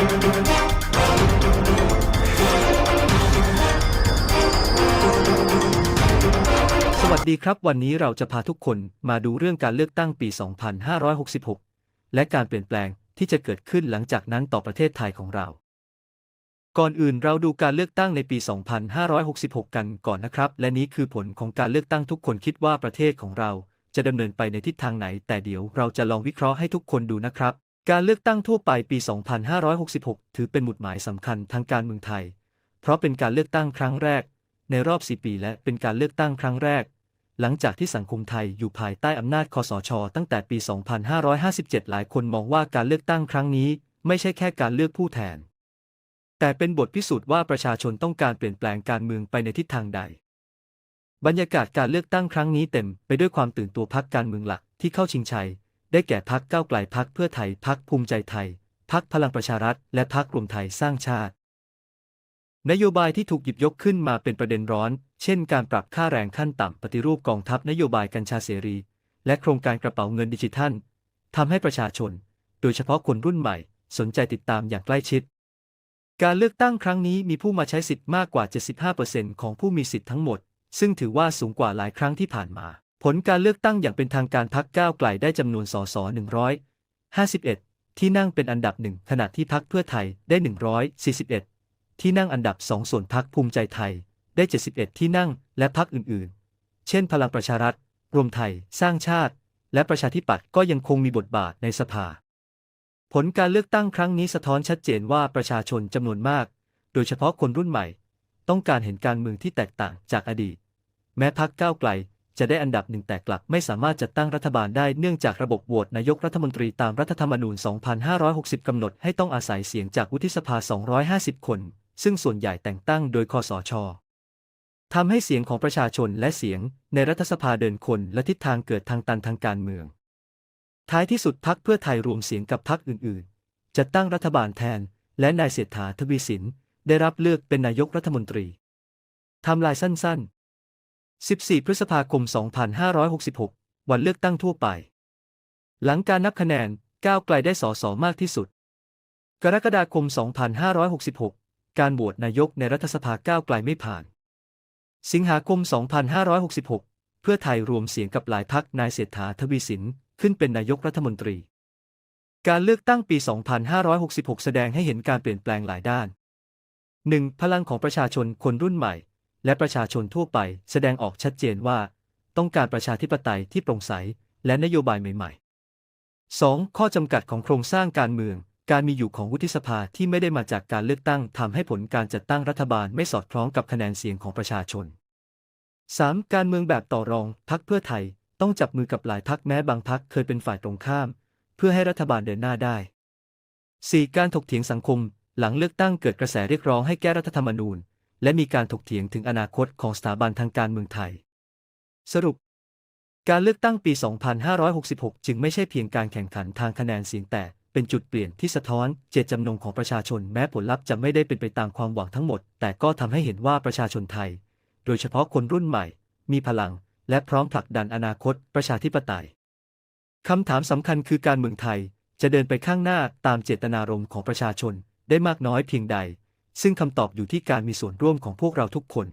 สวัสดีครับ วันนี้เราจะพาทุกคนมาดูเรื่องการเลือกตั้งปี 2566 และการเปลี่ยนแปลงที่จะเกิดขึ้นหลังจากนั้นต่อประเทศไทยของเรา ก่อนอื่นเราดูการเลือกตั้งในปี 2566 กันก่อนนะครับ และนี้คือผลของการเลือกตั้งทุกคนคิดว่าประเทศของเราจะดำเนินไปในทิศทางไหน แต่เดี๋ยวเราจะลองวิเคราะห์ให้ทุกคนดูนะครับ การเลือกตั้งทั่วไปปี 2566 ถือเป็นหมุดหมายสำคัญทางการเมืองไทย เพราะเป็นการเลือกตั้งครั้งแรก ในรอบ 4 ปีและเป็นการเลือกตั้งครั้งแรก หลังจากที่สังคมไทยอยู่ภายใต้อำนาจคอสช ตั้งแต่ปี 2557 หลายคนมองว่าการเลือกตั้งครั้งนี้ ไม่ใช่แค่การเลือกผู้แทน แต่เป็นบทพิสูจน์ว่าประชาชนต้องการเปลี่ยนแปลงการเมืองไปในทิศทางใด บรรยากาศการเลือกตั้งครั้งนี้เต็มไปด้วยความตื่นตัวพักการเมืองหลักที่เข้าชิงชัย ได้แก่พักก้าวไกลพักเพื่อไทยพักภูมิใจไทย พักพลังประชารัฐ และพักรวมไทยสร้างชาติ นโยบายที่ถูกหยิบยกขึ้นมาเป็นประเด็นร้อน เช่น การปรับค่าแรงขั้นต่ำปฏิรูปกองทัพนโยบายกัญชาเสรี และโครงการกระเป๋าเงินดิจิทัลทำให้ประชาชน โดยเฉพาะคนรุ่นใหม่ สนใจติดตามอย่างใกล้ชิด การเลือกตั้งครั้งนี้มีผู้มาใช้สิทธิ์มากกว่า 75%ของผู้มีสิทธิ์ทั้งหมด ซึ่งถือว่าสูงกว่าหลายครั้งที่ผ่านมา ผลการเลือกตั้งอย่างเป็นทางการพักก้าวไกลได้จำนวนสส151 ที่นั่งเป็นอันดับหนึ่งขณะที่พักเพื่อไทยได้ 141 ที่นั่งอันดับสองส่วนพักภูมิใจไทยได้ 71 ที่นั่งและพักอื่นๆ เช่น พลังประชารัฐ รวมไทย สร้างชาติ และประชาธิปัตย์ก็ยังคงมีบทบาทในสภา ผลการเลือกตั้งครั้งนี้สะท้อนชัดเจนว่าประชาชนจำนวนมาก โดยเฉพาะคนรุ่นใหม่ ต้องการเห็นการเมืองที่แตกต่างจากอดีต แม้พักก้าวไกล จะได้อันดับหนึ่งแต่กลับไม่สามารถจัดตั้งรัฐบาลได้เนื่องจากระบบโหวตนายกรัฐมนตรีตามรัฐธรรมนูญ 2560 กำหนดให้ต้องอาศัยเสียงจากวุฒิสภา 250 คน ซึ่งส่วนใหญ่แต่งตั้งโดยคอสชทำให้เสียงของประชาชนและเสียงในรัฐสภาเดินคนและทิศทางเกิดทางตันทางการเมือง ท้ายที่สุดพักเพื่อไทยรวมเสียงกับพักอื่นๆจะตั้งรัฐบาลแทน และนายเศรษฐาทวีสิน ได้รับเลือกเป็นนายกรัฐมนตรีทำลายสั้นๆ 14 พฤษภาคม 2566 วันเลือกตั้งทั่วไป หลังการนับคะแนน ก้าวไกลได้สสมากที่สุด กรกฎาคม 2566 การโหวตนายกในรัฐสภาก้าวไกลไม่ผ่าน สิงหาคม 2566 เพื่อไทยรวมเสียงกับหลายพักนายเศรษฐาทวีสินขึ้นเป็นนายกรัฐมนตรี การเลือกตั้งปี 2566 แสดงให้เห็นการเปลี่ยนแปลงหลายด้าน 1. พลังของประชาชนคนรุ่นใหม่ และประชาชนทั่วไปแสดงออกชัดเจนว่า ต้องการประชาธิปไตยที่โปร่งใส และนโยบายใหม่ ๆ 2. ข้อจำกัดของโครงสร้างการเมือง การมีอยู่ของวุฒิสภาที่ไม่ได้มาจากการเลือกตั้งทำให้ผลการจัดตั้งรัฐบาลไม่สอดคล้องกับคะแนนเสียงของประชาชน 3. การเมืองแบบต่อรองพักเพื่อไทย ต้องจับมือกับหลายพักแม้บางพักเคยเป็นฝ่ายตรงข้าม เพื่อให้รัฐบาลเดินหน้าได้ 4. การถกเถียงสังคม หลังเลือกตั้งเกิดกระแสเรียกร้องให้แก้รัฐธรรมนูญ และมีการถกเถียงถึงอนาคตของสถาบันทางการเมืองไทย สรุป การเลือกตั้งปี 2566 จึงไม่ใช่เพียงการแข่งขันทางคะแนนเสียงแต่เป็นจุดเปลี่ยนที่สะท้อนเจตจำนงของประชาชนแม้ผลลัพธ์จะไม่ได้เป็นไปตามความหวังทั้งหมด แต่ก็ทำให้เห็นว่าประชาชนไทย โดยเฉพาะคนรุ่นใหม่ มีพลัง และพร้อมผลักดันอนาคตประชาธิปไตยคำถามสำคัญคือการเมืองไทยจะเดินไปข้างหน้าตามเจตนารมณ์ของประชาชนได้มากน้อยเพียงใด ซึ่งคำตอบอยู่ที่การมีส่วนร่วมของพวกเราทุกคน